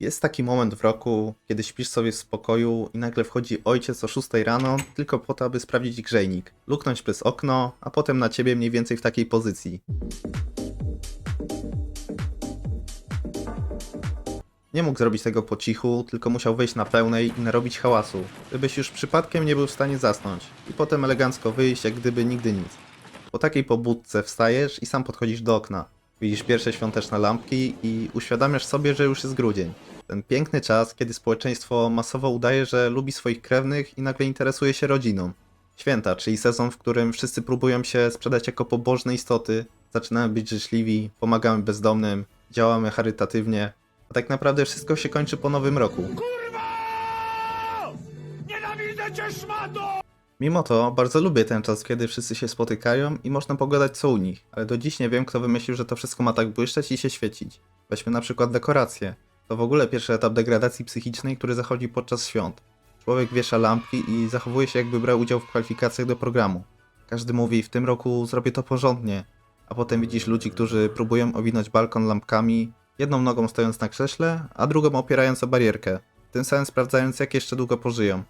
Jest taki moment w roku, kiedy śpisz sobie w spokoju i nagle wchodzi ojciec o 6 rano tylko po to, aby sprawdzić grzejnik, luknąć przez okno, a potem na ciebie mniej więcej w takiej pozycji. Nie mógł zrobić tego po cichu, tylko musiał wejść na pełnej i narobić hałasu, żebyś już przypadkiem nie był w stanie zasnąć i potem elegancko wyjść, jak gdyby nigdy nic. Po takiej pobudce wstajesz i sam podchodzisz do okna. Widzisz pierwsze świąteczne lampki i uświadamiasz sobie, że już jest grudzień. Ten piękny czas, kiedy społeczeństwo masowo udaje, że lubi swoich krewnych i nagle interesuje się rodziną. Święta, czyli sezon, w którym wszyscy próbują się sprzedać jako pobożne istoty, zaczynamy być życzliwi, pomagamy bezdomnym, działamy charytatywnie, a tak naprawdę wszystko się kończy po nowym roku. Nienawidzę cię, szmato! Mimo to bardzo lubię ten czas, kiedy wszyscy się spotykają i można pogadać co u nich, ale do dziś nie wiem, kto wymyślił, że to wszystko ma tak błyszczeć i się świecić. Weźmy na przykład dekoracje. To w ogóle pierwszy etap degradacji psychicznej, który zachodzi podczas świąt. Człowiek wiesza lampki i zachowuje się jakby brał udział w kwalifikacjach do programu. Każdy mówi, w tym roku zrobię to porządnie, a potem widzisz ludzi, którzy próbują owinąć balkon lampkami, jedną nogą stojąc na krześle, a drugą opierając o barierkę, tym samym sprawdzając jak jeszcze długo pożyją.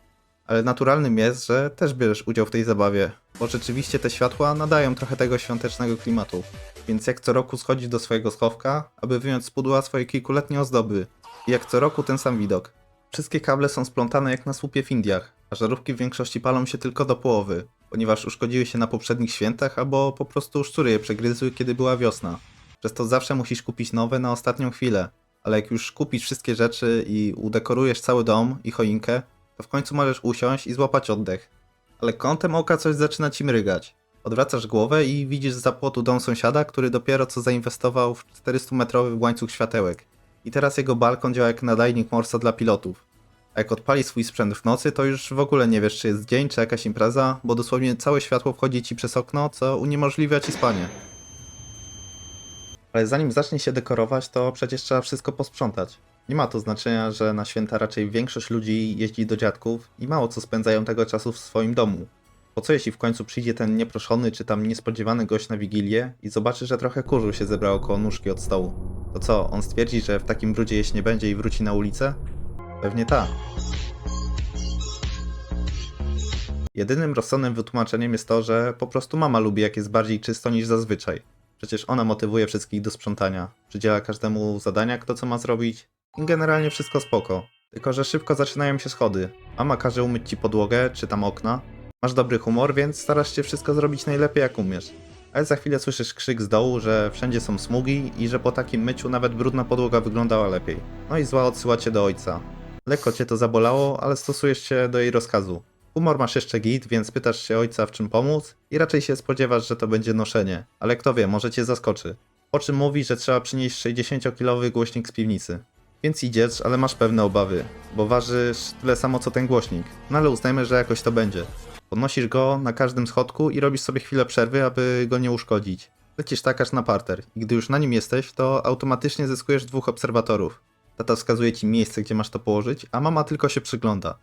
Ale naturalnym jest, że też bierzesz udział w tej zabawie, bo rzeczywiście te światła nadają trochę tego świątecznego klimatu. Więc jak co roku schodzisz do swojego schowka, aby wyjąć z pudła swoje kilkuletnie ozdoby. I jak co roku ten sam widok. Wszystkie kable są splątane jak na słupie w Indiach, a żarówki w większości palą się tylko do połowy, ponieważ uszkodziły się na poprzednich świętach albo po prostu szczury je przegryzły, kiedy była wiosna. Przez to zawsze musisz kupić nowe na ostatnią chwilę, ale jak już kupisz wszystkie rzeczy i udekorujesz cały dom i choinkę, to w końcu możesz usiąść i złapać oddech. Ale kątem oka coś zaczyna ci mrygać. Odwracasz głowę i widzisz za płotu dom sąsiada, który dopiero co zainwestował w 400-metrowy łańcuch światełek. I teraz jego balkon działa jak nadajnik morsa dla pilotów. A jak odpali swój sprzęt w nocy, to już w ogóle nie wiesz, czy jest dzień, czy jakaś impreza, bo dosłownie całe światło wchodzi ci przez okno, co uniemożliwia ci spanie. Ale zanim zacznie się dekorować, to przecież trzeba wszystko posprzątać. Nie ma to znaczenia, że na święta raczej większość ludzi jeździ do dziadków i mało co spędzają tego czasu w swoim domu. Po co jeśli w końcu przyjdzie ten nieproszony czy tam niespodziewany gość na wigilię i zobaczy, że trochę kurzu się zebrało koło nóżki od stołu? To co, on stwierdzi, że w takim brudzie jeść nie będzie i wróci na ulicę? Pewnie tak. Jedynym rozsądnym wytłumaczeniem jest to, że po prostu mama lubi jak jest bardziej czysto niż zazwyczaj. Przecież ona motywuje wszystkich do sprzątania, przydziela każdemu zadania, kto co ma zrobić generalnie wszystko spoko. Tylko, że szybko zaczynają się schody. Mama każe umyć ci podłogę, czy tam okna. Masz dobry humor, więc starasz się wszystko zrobić najlepiej jak umiesz. Ale za chwilę słyszysz krzyk z dołu, że wszędzie są smugi i że po takim myciu nawet brudna podłoga wyglądała lepiej. No i zła odsyła cię do ojca. Lekko cię to zabolało, ale stosujesz się do jej rozkazu. Humor masz jeszcze git, więc pytasz się ojca w czym pomóc i raczej się spodziewasz, że to będzie noszenie. Ale kto wie, może cię zaskoczy. Po czym mówi, że trzeba przynieść 60-kilowy głośnik z piwnicy. Więc idziesz, ale masz pewne obawy, bo ważysz tyle samo co ten głośnik. No ale uznajmy, że jakoś to będzie. Podnosisz go na każdym schodku i robisz sobie chwilę przerwy, aby go nie uszkodzić. Lecisz tak aż na parter i gdy już na nim jesteś, to automatycznie zyskujesz dwóch obserwatorów. Tata wskazuje ci miejsce, gdzie masz to położyć, a mama tylko się przygląda.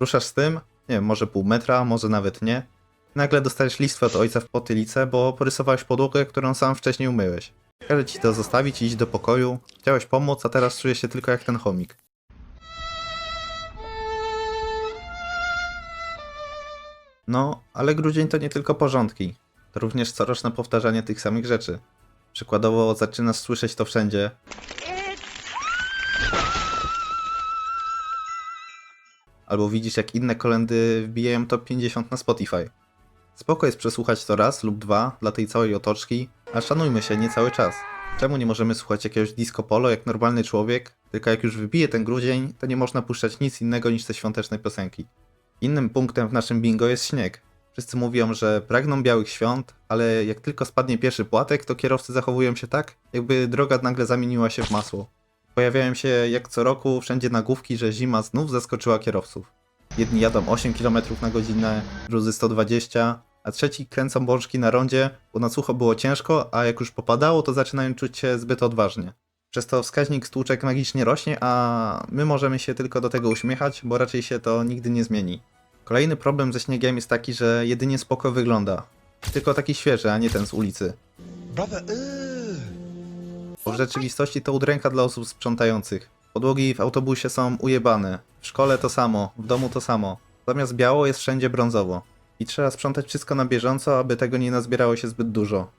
Ruszasz z tym, nie wiem, może pół metra, może nawet nie. Nagle dostajesz listwę od ojca w potylicę, bo porysowałeś podłogę, którą sam wcześniej umyłeś. Każe ci to zostawić i iść do pokoju. Chciałeś pomóc, a teraz czujesz się tylko jak ten chomik. No, ale grudzień to nie tylko porządki. To również coroczne powtarzanie tych samych rzeczy. Przykładowo zaczynasz słyszeć to wszędzie. Albo widzisz jak inne kolendy wbijają top 50 na Spotify. Spoko jest przesłuchać to raz lub dwa dla tej całej otoczki, a szanujmy się nie cały czas. Czemu nie możemy słuchać jakiegoś disco polo jak normalny człowiek, tylko jak już wybije ten grudzień, to nie można puszczać nic innego niż te świąteczne piosenki. Innym punktem w naszym bingo jest śnieg. Wszyscy mówią, że pragną białych świąt, ale jak tylko spadnie pierwszy płatek, to kierowcy zachowują się tak, jakby droga nagle zamieniła się w masło. Pojawiają się jak co roku wszędzie nagłówki, że zima znów zaskoczyła kierowców. Jedni jadą 8 km na godzinę, drudzy 120, a trzeci kręcą bączki na rondzie, bo na sucho było ciężko, a jak już popadało, to zaczynają czuć się zbyt odważnie. Przez to wskaźnik stłuczek magicznie rośnie, a my możemy się tylko do tego uśmiechać, bo raczej się to nigdy nie zmieni. Kolejny problem ze śniegiem jest taki, że jedynie spoko wygląda. Tylko taki świeży, a nie ten z ulicy. Bo w rzeczywistości to udręka dla osób sprzątających. Podłogi w autobusie są ujebane. W szkole to samo, w domu to samo. Zamiast biało jest wszędzie brązowo. I trzeba sprzątać wszystko na bieżąco, aby tego nie nazbierało się zbyt dużo.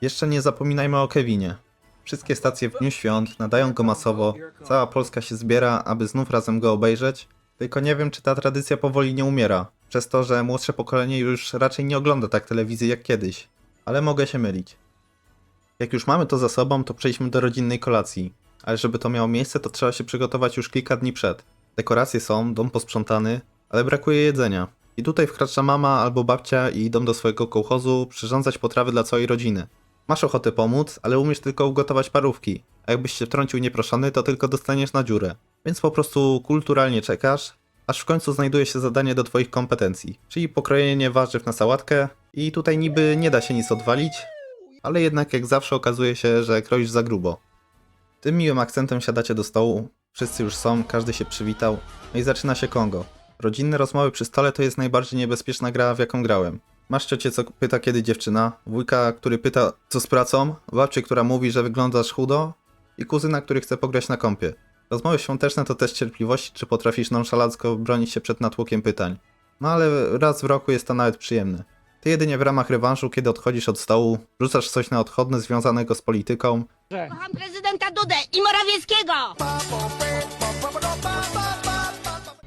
Jeszcze nie zapominajmy o Kevinie. Wszystkie stacje w dniu świąt nadają go masowo, cała Polska się zbiera, aby znów razem go obejrzeć. Tylko nie wiem, czy ta tradycja powoli nie umiera, przez to, że młodsze pokolenie już raczej nie ogląda tak telewizji jak kiedyś. Ale mogę się mylić. Jak już mamy to za sobą, to przejdźmy do rodzinnej kolacji. Ale żeby to miało miejsce, to trzeba się przygotować już kilka dni przed. Dekoracje są, dom posprzątany, ale brakuje jedzenia. I tutaj wkracza mama albo babcia i idą do swojego kołchozu przyrządzać potrawy dla całej rodziny. Masz ochotę pomóc, ale umiesz tylko ugotować parówki. A jakbyś się wtrącił nieproszony, to tylko dostaniesz na dziurę. Więc po prostu kulturalnie czekasz, aż w końcu znajduje się zadanie do twoich kompetencji. Czyli pokrojenie warzyw na sałatkę i tutaj niby nie da się nic odwalić, ale jednak jak zawsze okazuje się, że kroisz za grubo. Tym miłym akcentem siadacie do stołu, wszyscy już są, każdy się przywitał, no i zaczyna się Kongo. Rodzinne rozmowy przy stole to jest najbardziej niebezpieczna gra, w jaką grałem. Masz ciocię, co pyta kiedy dziewczyna, wujka, który pyta co z pracą, babcię, która mówi, że wyglądasz chudo i kuzyna, który chce pograć na kąpie. Rozmowy świąteczne to też cierpliwości, czy potrafisz nonszalancko bronić się przed natłokiem pytań. No ale raz w roku jest to nawet przyjemne. Ty jedynie w ramach rewanżu, kiedy odchodzisz od stołu, rzucasz coś na odchodne związanego z polityką, Kocham prezydenta Dudę i Morawieckiego!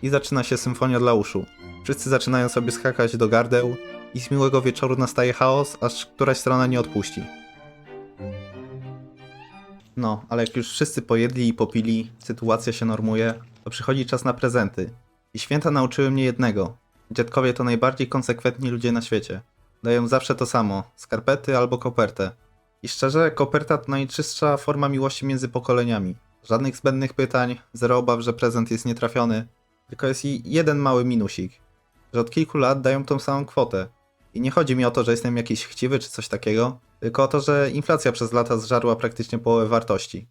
I zaczyna się symfonia dla uszu. Wszyscy zaczynają sobie skakać do gardeł i z miłego wieczoru nastaje chaos, aż któraś strona nie odpuści. No, ale jak już wszyscy pojedli i popili, sytuacja się normuje, to przychodzi czas na prezenty. I święta nauczyły mnie jednego. Dziadkowie to najbardziej konsekwentni ludzie na świecie. Dają zawsze to samo, skarpety albo kopertę. I szczerze, koperta to najczystsza forma miłości między pokoleniami. Żadnych zbędnych pytań, zero obaw, że prezent jest nietrafiony. Tylko jest i jeden mały minusik, że od kilku lat dają tą samą kwotę. I nie chodzi mi o to, że jestem jakiś chciwy czy coś takiego, tylko o to, że inflacja przez lata zżarła praktycznie połowę wartości.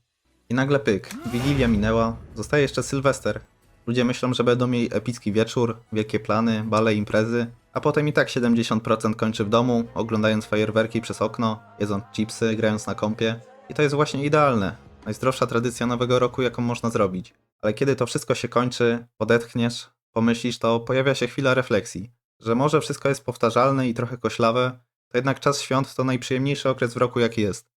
I nagle pyk, Wigilia minęła, zostaje jeszcze Sylwester. Ludzie myślą, że będą mieli epicki wieczór, wielkie plany, bale, imprezy, a potem i tak 70% kończy w domu, oglądając fajerwerki przez okno, jedząc chipsy, grając na kąpie. I to jest właśnie idealne. Najzdrowsza tradycja nowego roku, jaką można zrobić. Ale kiedy to wszystko się kończy, odetchniesz, pomyślisz, to pojawia się chwila refleksji, że może wszystko jest powtarzalne i trochę koślawe, to jednak czas świąt to najprzyjemniejszy okres w roku, jaki jest.